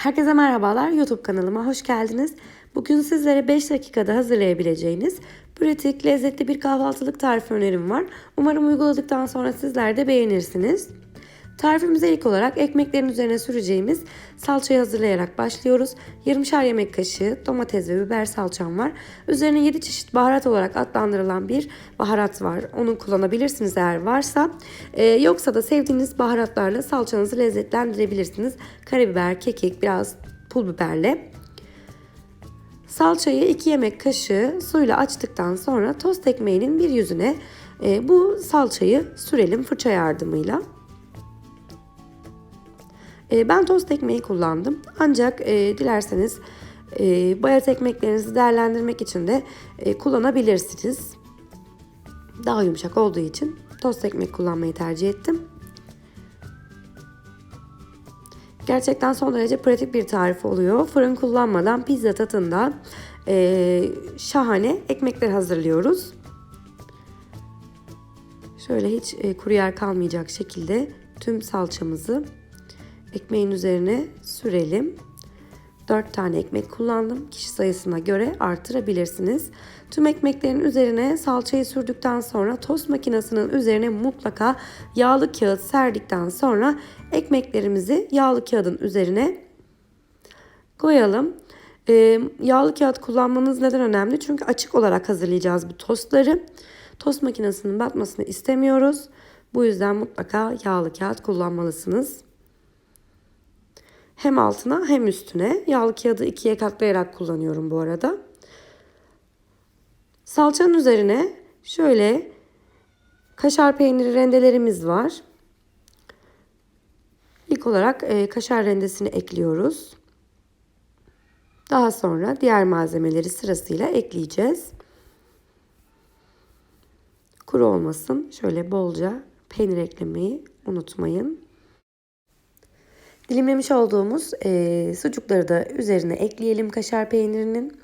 Herkese merhabalar. YouTube kanalıma hoş geldiniz. Bugün sizlere 5 dakikada hazırlayabileceğiniz pratik, lezzetli bir kahvaltılık tarifi önerim var. Umarım uyguladıktan sonra sizler de beğenirsiniz. Tarifimize ilk olarak ekmeklerin üzerine süreceğimiz salçayı hazırlayarak başlıyoruz. Yarımşar yemek kaşığı domates ve biber salçam var. Üzerine 7 çeşit baharat olarak adlandırılan bir baharat var. Onu kullanabilirsiniz eğer varsa. Ee, yoksa da sevdiğiniz baharatlarla salçanızı lezzetlendirebilirsiniz. Karabiber, kekik, biraz pul biberle. Salçayı 2 yemek kaşığı suyla açtıktan sonra tost ekmeğinin bir yüzüne e, bu salçayı sürelim fırça yardımıyla. E, ben tost ekmeği kullandım. Ancak e, dilerseniz e, bayat ekmeklerinizi değerlendirmek için de e, kullanabilirsiniz. Daha yumuşak olduğu için tost ekmek kullanmayı tercih ettim. Gerçekten son derece pratik bir tarif oluyor. Fırın kullanmadan pizza tadında e, şahane ekmekler hazırlıyoruz. Şöyle hiç e, kuru yer kalmayacak şekilde tüm salçamızı ekmeğin üzerine sürelim. 4 tane ekmek kullandım. Kişi sayısına göre artırabilirsiniz. Tüm ekmeklerin üzerine salçayı sürdükten sonra tost makinesinin üzerine mutlaka yağlı kağıt serdikten sonra ekmeklerimizi yağlı kağıdın üzerine koyalım. Ee, yağlı kağıt kullanmanız neden önemli? Çünkü açık olarak hazırlayacağız bu tostları. Tost makinesinin batmasını istemiyoruz. Bu yüzden mutlaka yağlı kağıt kullanmalısınız. Hem altına hem üstüne. Yağlı kağıdı ikiye katlayarak kullanıyorum bu arada. Salçanın üzerine şöyle kaşar peyniri rendelerimiz var. İlk olarak e, kaşar rendesini ekliyoruz. Daha sonra diğer malzemeleri sırasıyla ekleyeceğiz. Kuru olmasın. Şöyle bolca peynir eklemeyi unutmayın. Dilimlemiş olduğumuz e, sucukları da üzerine ekleyelim kaşar peynirinin.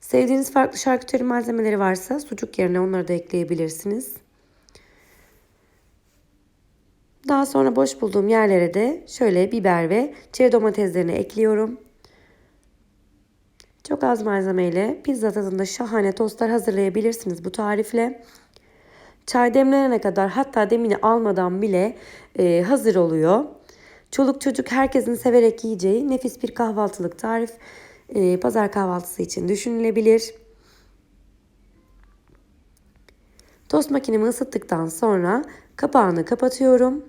Sevdiğiniz farklı şarküteri malzemeleri varsa sucuk yerine onları da ekleyebilirsiniz. Daha sonra boş bulduğum yerlere de şöyle biber ve çeri domateslerini ekliyorum. Çok az malzemeyle pizza tadında şahane tostlar hazırlayabilirsiniz bu tarifle. Çay demlenene kadar hatta demini almadan bile e, hazır oluyor. Çoluk çocuk herkesin severek yiyeceği nefis bir kahvaltılık tarif. E, pazar kahvaltısı için düşünülebilir. Tost makinemi ısıttıktan sonra kapağını kapatıyorum.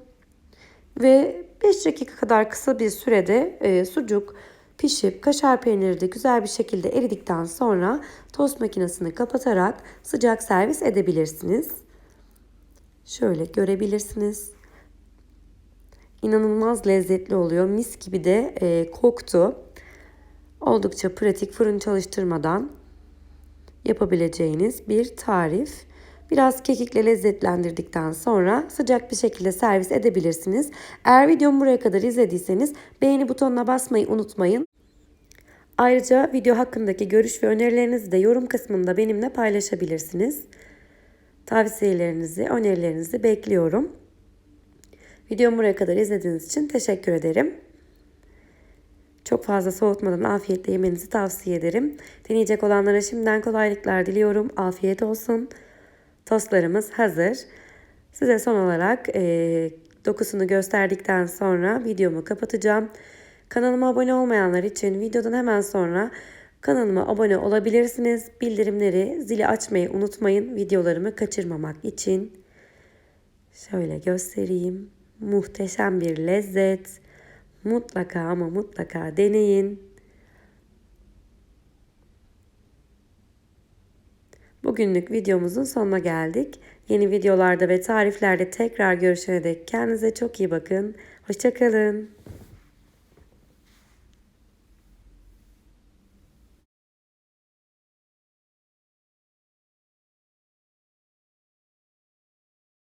Ve 5 dakika kadar kısa bir sürede e, sucuk pişip kaşar peyniri de güzel bir şekilde eridikten sonra tost makinesini kapatarak sıcak servis edebilirsiniz. Şöyle görebilirsiniz. İnanılmaz lezzetli oluyor. Mis gibi de e, koktu. Oldukça pratik fırın çalıştırmadan yapabileceğiniz bir tarif. Biraz kekikle lezzetlendirdikten sonra sıcak bir şekilde servis edebilirsiniz. Eğer videomu buraya kadar izlediyseniz beğeni butonuna basmayı unutmayın. Ayrıca video hakkındaki görüş ve önerilerinizi de yorum kısmında benimle paylaşabilirsiniz. Tavsiyelerinizi, önerilerinizi bekliyorum. Videomu buraya kadar izlediğiniz için teşekkür ederim. Çok fazla soğutmadan afiyetle yemenizi tavsiye ederim. Deneyecek olanlara şimdiden kolaylıklar diliyorum. Afiyet olsun. Tostlarımız hazır. Size son olarak e, dokusunu gösterdikten sonra videomu kapatacağım. Kanalıma abone olmayanlar için videodan hemen sonra kanalıma abone olabilirsiniz. Bildirimleri, zili açmayı unutmayın videolarımı kaçırmamak için. Şöyle göstereyim. Muhteşem bir lezzet. Mutlaka ama mutlaka deneyin. Bugünlük videomuzun sonuna geldik. Yeni videolarda ve tariflerde tekrar görüşene dek kendinize çok iyi bakın. Hoşçakalın.